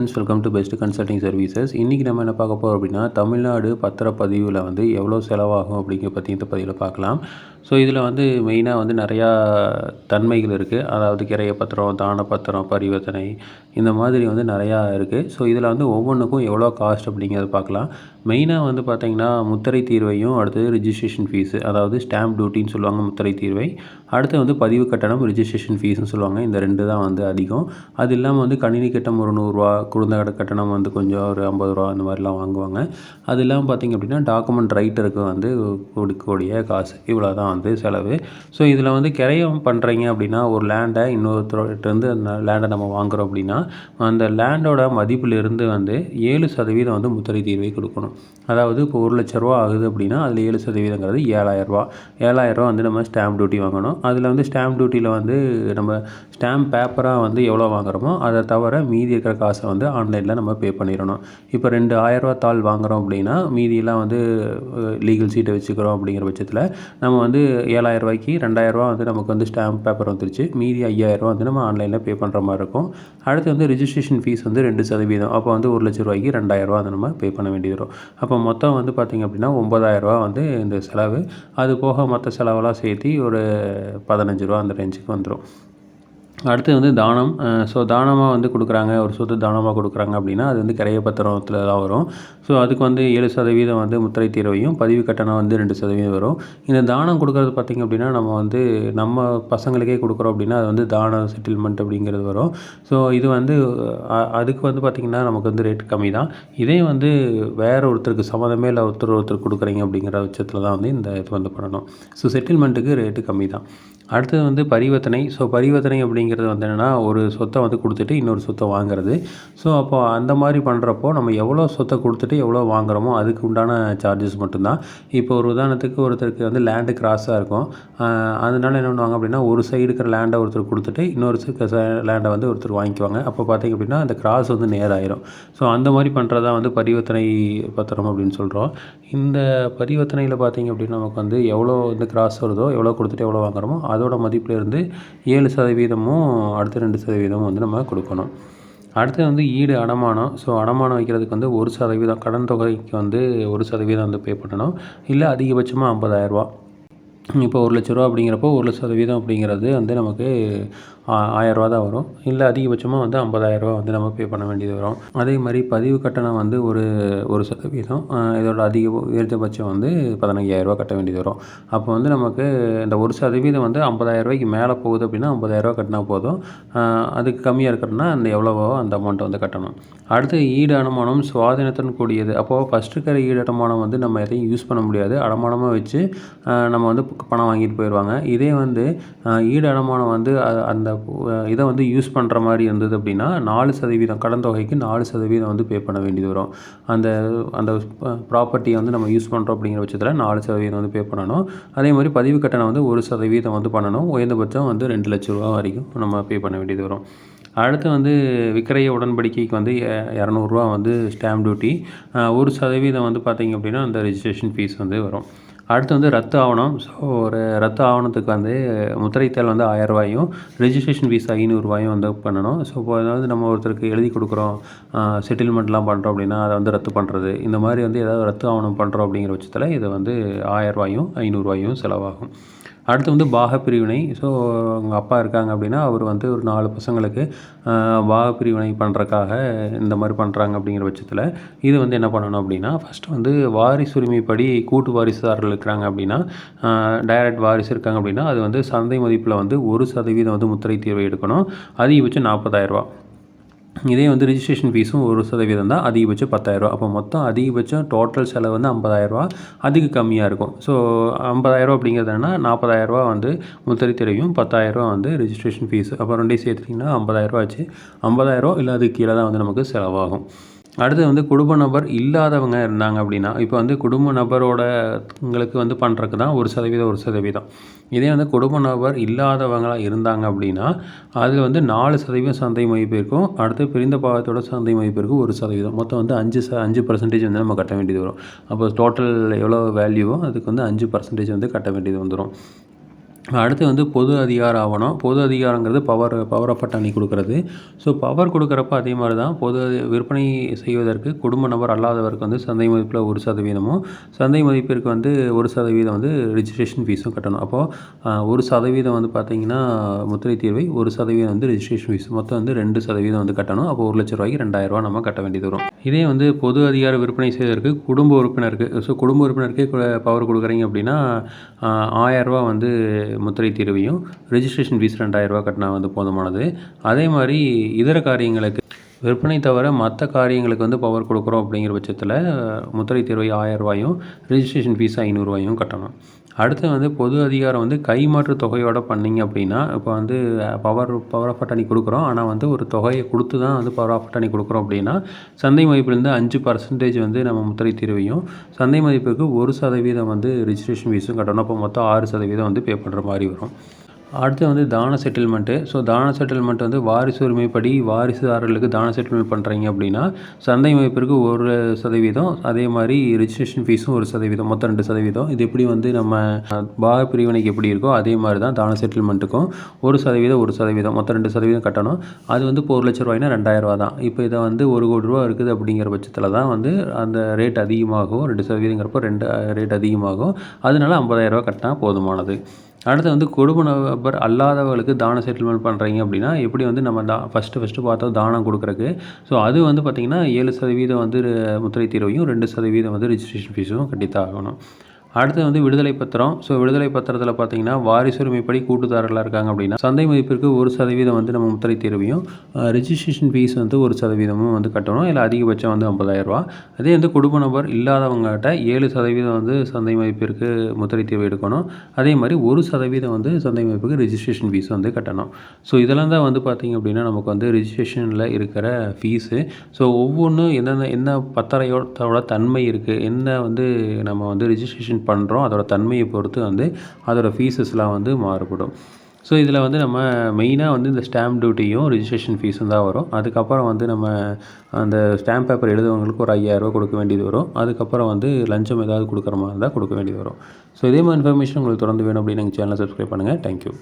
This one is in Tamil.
Friends welcome to best consulting services இன்றைக்கி நம்ம என்ன பார்க்க போகிறோம் அப்படின்னா தமிழ்நாடு பத்திரப்பதிவில் வந்து எவ்வளோ செலவாகும் அப்படிங்கிற பற்றி இந்த பதிவில் பார்க்கலாம். ஸோ இதில் வந்து மெயினாக வந்து நிறையா தன்மைகள் இருக்குது அதாவது கிரைய பத்திரம் தான பத்திரம் பரிவர்த்தனை இந்த மாதிரி வந்து நிறையா இருக்குது ஸோ இதில் வந்து ஒவ்வொன்றுக்கும் எவ்வளோ காஸ்ட் அப்படிங்கிறத பார்க்கலாம். மெயினாக வந்து பார்த்திங்கன்னா முத்திரை தீர்வையும் அடுத்தது ரிஜிஸ்ட்ரேஷன் ஃபீஸு அதாவது ஸ்டாம்ப் டியூட்டின்னு சொல்லுவாங்க முத்திரை தீர்வை. அடுத்து வந்து பதிவு கட்டணம் ரிஜிஸ்ட்ரேஷன் ஃபீஸ்னு சொல்லுவாங்க. இந்த ரெண்டு தான் வந்து அதிகம். அது இல்லாமல் வந்து கணினி கட்டணம் ஒரு நூறுரூவா குழந்தை கட்டணம் வந்து கொஞ்சம் ஒரு ஐம்பது ரூபா அந்த மாதிரிலாம் வாங்குவாங்க. அது இல்லாமல் பார்த்திங்க அப்படின்னா டாக்குமெண்ட் ரைட்டருக்கு வந்து கொடுக்கக்கூடிய காசு. இவ்வளோ தான் வந்து செலவு. ஸோ இதில் வந்து கிரயம் பண்ணுறீங்க அப்படின்னா ஒரு லேண்டை இன்னொருத்தர்கிட்டருந்து அந்த லேண்டை நம்ம வாங்குகிறோம் அப்படின்னா அந்த லேண்டோட மதிப்பிலிருந்து வந்து ஏழு சதவீதம் வந்து முத்திரை தீர்வை கொடுக்கணும். அதாவது இப்போ ஒரு லட்ச ரூபா ஆகுது அப்படின்னா அதில் ஏழு சதவீதங்கிறது ஏழாயிரரூபா. ஏழாயிரரூவா வந்து நம்ம ஸ்டாம்ப் டியூட்டி வாங்கணும். அதில் வந்து ஸ்டாம்ப் டியூட்டியில் வந்து நம்ம ஸ்டாம்ப் பேப்பராக வந்து எவ்வளோ வாங்குகிறோமோ அதை தவிர மீதி இருக்கிற காசை வந்து ஆன்லைனில் நம்ம பே பண்ணிடணும். இப்போ ரெண்டு ஆயிரரூவா தாள் வாங்குகிறோம் அப்படின்னா மீதியெல்லாம் வந்து லீகல் சீட்டை வச்சுக்கிறோம் அப்படிங்கிற பட்சத்தில் நம்ம வந்து ஏழாயிரம் ரூபாய்க்கு ரெண்டாயிரரூவா வந்து நமக்கு வந்து ஸ்டாம்ப் பேப்பர் வந்துருச்சு. மீதி ஐயாயிரரூவா வந்து நம்ம ஆன்லைனில் பே பண்ணுற மாதிரி இருக்கும். அடுத்து வந்து ரிஜிஸ்ட்ரேஷன் ஃபீஸ் வந்து ரெண்டு சதவீதம். அப்போ வந்து ஒரு லட்ச ரூபாய்க்கு ரெண்டாயிரரூவா வந்து நம்ம பே பண்ண வேண்டியது வரும். அப்போ மொத்தம் வந்து பார்த்திங்க அப்படின்னா ஒம்பதாயிரரூபா வந்து இந்த செலவு. அது போக மற்ற செலவெல்லாம் சேர்த்து ஒரு பதினஞ்சு ரூபா அந்த ரேஞ்சுக்கு வந்துடும் அடுத்து வந்து தானம். ஸோ தானமாக வந்து கொடுக்குறாங்க ஒரு சொத்து தானமாக கொடுக்குறாங்க அப்படின்னா அது வந்து கிரைய பத்திரத்தில் தான் வரும். ஸோ அதுக்கு வந்து ஏழு சதவீதம் வந்து முத்திரை தீர்வையும் பதிவு கட்டணம் வந்து ரெண்டு சதவீதம் வரும். இந்த தானம் கொடுக்குறது பார்த்திங்க அப்படின்னா நம்ம வந்து நம்ம பசங்களுக்கே கொடுக்குறோம் அப்படின்னா அது வந்து தான செட்டில்மெண்ட் அப்படிங்கிறது வரும். ஸோ இது வந்து அதுக்கு வந்து பார்த்திங்கன்னா நமக்கு வந்து ரேட் கம்மி தான் இதே வந்து வேறு ஒருத்தருக்கு சம்மந்தமே இல்லை ஒருத்தர் ஒருத்தர் கொடுக்குறீங்க அப்படிங்கிற பட்சத்தில் தான் வந்து இந்த இது வந்து பண்ணணும். ஸோ செட்டில்மெண்ட்டுக்கு ரேட்டு கம்மி தான் அடுத்தது வந்து பரிவர்த்தனை. ஸோ பரிவர்த்தனை அப்படிங்கிறது வந்து என்னென்னா ஒரு சொத்தை வந்து கொடுத்துட்டு இன்னொரு சொத்தை வாங்குறது. ஸோ அப்போ அந்த மாதிரி பண்ணுறப்போ நம்ம எவ்வளோ சொத்தை கொடுத்துட்டு எவ்வளோ வாங்குகிறோமோ அதுக்கு உண்டான சார்ஜஸ் மட்டும்தான். இப்போ ஒரு உதாரணத்துக்கு ஒருத்தருக்கு வந்து லேண்டு கிராஸாக இருக்கும். அதனால என்ன பண்ணுவாங்க அப்படின்னா ஒரு சைடு இருக்கிற லேண்டை ஒருத்தர் கொடுத்துட்டு இன்னொரு லேண்டை வந்து ஒருத்தர் வாங்கிக்குவாங்க. அப்போ பார்த்திங்க அப்படின்னா அந்த கிராஸ் வந்து நேராயிரும். ஸோ அந்த மாதிரி பண்ணுறதா வந்து பரிவர்த்தனை பத்திரம் அப்படின்னு சொல்கிறோம் இந்த பரிவர்த்தனையில் பார்த்திங்க அப்படின்னா நமக்கு வந்து எவ்வளோ வந்து கிராஸ் வருதோ எவ்வளோ கொடுத்துட்டு எவ்வளோ வாங்குறோமோ அதோட மதிப்பிலேருந்து ஏழு சதவீதமும் அடுத்த ரெண்டு சதவீதமும் வந்து நம்ம கொடுக்கணும். அடுத்து வந்து ஈடு அடமானம். ஸோ அடமானம் வைக்கிறதுக்கு வந்து ஒரு சதவீதம் கடன் தொகைக்கு வந்து ஒரு சதவீதம் வந்து பே பண்ணணும். இல்லை அதிகபட்சமாக ஐம்பதாயிரரூபா இப்போ ஒரு லட்ச ரூபா அப்படிங்கிறப்போ ஒரு லட்ச சதவீதம் அப்படிங்கிறது வந்து நமக்கு ஆயரூவா தான் வரும். இல்லை அதிகபட்சமாக வந்து ஐம்பதாயிரரூவா வந்து நம்ம பே பண்ண வேண்டியது வரும். அதே மாதிரி பதிவு கட்டணம் வந்து ஒரு ஒரு சதவீதம். இதோட அதிக உயர்ந்தபட்சம் வந்து பதினஞ்சாயிரரூவா கட்ட வேண்டியது வரும். அப்போ வந்து நமக்கு இந்த ஒரு சதவீதம் வந்து ஐம்பதாயிரரூவாய்க்கு மேலே போகுது அப்படின்னா ஐம்பதாயிரரூவா கட்டினா போதும். அதுக்கு கம்மியாக இருக்கிறன்னா அந்த எவ்வளவோ அந்த அமௌண்ட்டை வந்து கட்டணும். அடுத்து ஈடு அனுமானம் சுவாதீனத்துடன் கூடியது. அப்போது ஃபஸ்ட்டு இருக்கிற ஈடு அடமானம் வந்து நம்ம எதையும் யூஸ் பண்ண முடியாது. அடமானமாக வச்சு நம்ம வந்து பணம் வாங்கிட்டு போயிடுவாங்க. இதே வந்து ஈடு அடமானம் வந்து அந்த இதை வந்து யூஸ் பண்ணுற மாதிரி இருந்தது அப்படின்னா நாலு சதவீதம் கடன் தொகைக்கு நாலு சதவீதம் வந்து பே பண்ண வேண்டியது வரும். அந்த அந்த ப்ராப்பர்ட்டியை வந்து நம்ம யூஸ் பண்ணுறோம் அப்படிங்கிற பட்சத்தில் நாலு சதவீதம் வந்து பே பண்ணணும். அதே மாதிரி பதிவு கட்டணம் வந்து ஒரு சதவீதம் வந்து பண்ணணும். உயர்ந்தபட்சம் வந்து ரெண்டு லட்ச ரூபா வரைக்கும் நம்ம பே பண்ண வேண்டியது வரும். அடுத்து வந்து விக்கிரய உடன்படிக்கைக்கு வந்து இரநூறுவா வந்து ஸ்டாம்ப் டியூட்டி ஒரு சதவீதம் வந்து பார்த்திங்க அப்படின்னா அந்த ரெஜிஸ்ட்ரேஷன் ஃபீஸ் வந்து வரும். அடுத்து வந்து ரத்து ஆவணம். ஸோ ஒரு ரத்து ஆவணத்துக்கு வந்து முத்திரைத்தாள் வந்து ஆயரூவாயும் ரெஜிஸ்ட்ரேஷன் ஃபீஸ் ஐநூறுரூவாயும் வந்து பண்ணணும். ஸோ இப்போ அதாவது நம்ம ஒருத்தருக்கு எழுதி கொடுக்குறோம் செட்டில்மெண்ட்லாம் பண்ணுறோம் அப்படின்னா அதை வந்து ரத்து பண்ணுறது இந்த மாதிரி வந்து ஏதாவது ரத்து ஆவணம் பண்ணுறோம் அப்படிங்கிற பட்சத்தில் இது வந்து ஆயரூவாயும் ஐநூறுரூவாயும் செலவாகும். அடுத்து வந்து பாகப்பிரிவினை. ஸோ அவங்க அப்பா இருக்காங்க அப்படின்னா அவர் வந்து ஒரு நாலு பசங்களுக்கு பாகப்பிரிவினை பண்ணுறக்காக இந்த மாதிரி பண்ணுறாங்க அப்படிங்கிற பட்சத்தில் இது வந்து என்ன பண்ணணும் அப்படின்னா ஃபஸ்ட்டு வந்து வாரிசு உரிமைப்படி கூட்டு வாரிசுதாரர்கள் இருக்கிறாங்க அப்படின்னா டைரக்ட் வாரிசு இருக்காங்க அப்படின்னா அது வந்து சந்தை மதிப்பில் வந்து ஒரு சதவீதம் வந்து முத்திரை தீர்வை எடுக்கணும். அதிகபட்சம் நாற்பதாயிரரூபா இதே வந்து ரிஜிஸ்ட்ரேஷன் ஃபீஸும் ஒரு சதவீதம் தான் அதிகபட்சம் பத்தாயிரரூவா அப்போ மொத்தம் அதிகபட்சம் டோட்டல் செலவு வந்து ஐம்பதாயிரரூவா அதுக்கு கம்மியாக இருக்கும். ஸோ ஐம்பதாயிரரூவா அப்படிங்கிறது என்னன்னா நாற்பதாயிரரூவா வந்து முத்திரை தெரியும் பத்தாயிரரூவா வந்து ரிஜிஸ்ட்ரேஷன் ஃபீஸ் அப்போ ரெண்டையும் சேர்த்துட்டிங்கன்னா ஐம்பதாயிரரூவா ஆச்சு. ஐம்பதாயிரரூவா இல்லை அதுக்கு கீழே தான் வந்து நமக்கு செலவாகும். அடுத்து வந்து குடும்ப நபர் இல்லாதவங்க இருந்தாங்க அப்படின்னா இப்போ வந்து குடும்ப நபரோட உங்களுக்கு வந்து பண்ணுறக்கு தான் ஒரு சதவீதம் ஒரு சதவீதம். இதே வந்து குடும்ப நபர் இல்லாதவங்களாக இருந்தாங்க அப்படின்னா அதில் வந்து நாலு சதவீதம் சந்தை மதிப்பு இருக்கும். அடுத்து பிரிந்த பாகத்தோட சந்தை மதிப்பு இருக்கும் ஒரு சதவீதம். மொத்தம் வந்து அஞ்சு ச அஞ்சு பர்சன்டேஜ் வந்து நம்ம கட்ட வேண்டியது வரும். அப்போ டோட்டல் எவ்வளோ வேல்யூவோ அதுக்கு வந்து அஞ்சு பர்சன்டேஜ் வந்து கட்ட வேண்டியது வந்துடும் அடுத்து வந்து பொது அதிகார ஆவணம். பொது அதிகாரங்கிறது பவர் பவர் ஆஃப் அட்டர்னி கொடுக்குறது. ஸோ பவர் கொடுக்குறப்ப அதே மாதிரி தான் பொது விற்பனை செய்வதற்கு குடும்ப நபர் அல்லாதவருக்கு வந்து சந்தை மதிப்பில் ஒரு சதவீதமும் சந்தை மதிப்பிற்கு வந்து ஒரு சதவீதம் வந்து ரிஜிஸ்ட்ரேஷன் ஃபீஸும் கட்டணும். அப்போது ஒரு சதவீதம் வந்து பார்த்திங்கன்னா முத்திரை தீர்வை ஒரு சதவீதம் வந்து ரிஜிஸ்ட்ரேஷன் ஃபீஸ் மொத்தம் வந்து ரெண்டு சதவீதம் வந்து கட்டணும். அப்போ ஒரு லட்ச ரூபாய்க்கு ரெண்டாயிரரூவா நம்ம கட்ட வேண்டியது வரும். இதே வந்து பொது அதிகார விற்பனை செய்வதற்கு குடும்ப உறுப்பினருக்கு ஸோ குடும்ப உறுப்பினருக்கே பவர் கொடுக்குறீங்க அப்படின்னா ஆயரரூவா வந்து முத்திரை தீர்வையும் ரிஜிஸ்ட்ரேஷன் ஃபீஸ் ரெண்டாயிரரூவா கட்டினா வந்து போதுமானது. அதே மாதிரி இதர காரியங்களுக்கு விற்பனை தவிர மற்ற காரியங்களுக்கு வந்து பவர் கொடுக்குறோம் அப்படிங்கிற பட்சத்தில் முத்திரை தீர்வை ஆயரூவாயும் ரிஜிஸ்ட்ரேஷன் ஃபீஸ் ஐநூறுரூவாயும் கட்டணும். அடுத்து வந்து பொது அதிகாரம் வந்து கைமாற்று தொகையோடு பண்ணிங்க அப்படின்னா இப்போ வந்து பவர் பவர் ஆஃப் அட்டனி கொடுக்குறோம். ஆனால் வந்து ஒரு தொகையை கொடுத்து தான் வந்து பவர் ஆஃப் அட்டனி கொடுக்குறோம் அப்படின்னா சந்தை மதிப்பிலேருந்து அஞ்சு பர்சன்டேஜ் வந்து நம்ம முத்திரை தீர்வையும் சந்தை மதிப்புக்கு ஒரு சதவீதம் வந்து ரிஜிஸ்ட்ரேஷன் ஃபீஸும் கட்டணும். அப்போ மொத்தம் ஆறு சதவீதம் வந்து பே பண்ணுற மாதிரி வரும். அடுத்து வந்து தான செட்டில்மெண்ட்டு ஸோ தான செட்டில்மெண்ட் வந்து வாரிசு உரிமைப்படி வாரிசுதாரர்களுக்கு தான செட்டில்மெண்ட் பண்ணுறீங்க அப்படின்னா சந்தை அமைப்பிற்கு ஒரு சதவீதம் அதே மாதிரி ரிஜிஸ்ட்ரேஷன் ஃபீஸும் ஒரு சதவீதம் மொத்தம் ரெண்டு சதவீதம். இது எப்படி வந்து நம்ம பாக பிரிவினைக்கு எப்படி இருக்கோ அதே மாதிரி தான் தான செட்டில்மெண்ட்டுக்கும் ஒரு சதவீதம் ஒரு சதவீதம் மொத்தம் ரெண்டு சதவீதம் கட்டணும். அது வந்து இப்போ ஒரு லட்ச ரூபாய்னா ரெண்டாயிரரூவா தான். இப்போ இதை வந்து ஒரு கோடி ரூபா இருக்குது அப்படிங்கிற பட்சத்தில் தான் வந்து அந்த ரேட் அதிகமாகும். ரெண்டு சதவீதங்கிறப்போ ரெண்டு ரேட் அதிகமாகும். அதனால ஐம்பதாயிரரூவா கட்டினா போதுமானது. அடுத்து வந்து குடும்ப நபர் அல்லாதவர்களுக்கு தான செட்டில்மெண்ட் பண்ணுறீங்க அப்படின்னா எப்படி வந்து நம்ம தா ஃபஸ்ட்டு ஃபஸ்ட்டு பார்த்தா தானம் கொடுக்குறக்கு ஸோ அது வந்து பார்த்திங்கன்னா ஏழு சதவீதம் வந்து முத்திரை தீர்வையும் ரெண்டு சதவீதம் வந்து ரிஜிஸ்ட்ரேஷன் ஃபீஸும் கட்டித்தான் ஆகணும். அடுத்து வந்து விடுதலை பத்திரம். ஸோ விடுதலை பத்திரத்தில் பார்த்தீங்கன்னா வாரிசுரிமைப்படி கூட்டுதாரர்களாக இருக்காங்க அப்படின்னா சந்தை மதிப்பிற்கு ஒரு சதவீதம் வந்து நம்ம முத்திரை தீர்வையும் ரிஜிஸ்ட்ரேஷன் ஃபீஸ் வந்து ஒரு சதவீதமும் வந்து கட்டணும். இல்லை அதிகபட்சம் வந்து ஐம்பதாயிரரூபா அதே வந்து குடும்ப நபர் இல்லாதவங்ககிட்ட ஏழு சதவீதம் வந்து சந்தை மதிப்பிற்கு முத்திரை தீர்வு எடுக்கணும். அதே மாதிரி ஒரு சதவீதம் வந்து சந்தை மதிப்புக்கு ரிஜிஸ்ட்ரேஷன் ஃபீஸ் வந்து கட்டணும். ஸோ இதெல்லாம் தான் வந்து பார்த்திங்க அப்படின்னா நமக்கு வந்து ரிஜிஸ்ட்ரேஷனில் இருக்கிற ஃபீஸு ஸோ ஒவ்வொன்றும் என்னென்ன என்ன பத்திரையோட தன்மை இருக்குது என்ன வந்து நம்ம வந்து ரிஜிஸ்ட்ரேஷன் பண்ணுறோம் அதோட தன்மையை பொறுத்து வந்து அதோடய ஃபீஸஸ்லாம் வந்து மாறுபடும். ஸோ இதில் வந்து நம்ம மெயினாக வந்து இந்த ஸ்டாம்ப் டியூட்டியும் ரிஜிஸ்ட்ரேஷன் ஃபீஸும் தான் வரும். அதுக்கப்புறம் வந்து நம்ம அந்த ஸ்டாம்ப் பேப்பர் எழுதுவங்களுக்கு ஒரு ஐயாயிரரூவா கொடுக்க வேண்டியது வரும். அதுக்கப்புறம் வந்து லஞ்சம் ஏதாவது கொடுக்குற மாதிரி இருந்தால் கொடுக்க வேண்டியது வரும். ஸோ இதே மாதிரி இன்ஃபர்மேஷன் உங்களுக்கு தொடர்ந்து வேணும் அப்படின்னு எங்கள் சேனலை சப்ஸ்கிரைப் பண்ணுங்கள் தேங்க்யூ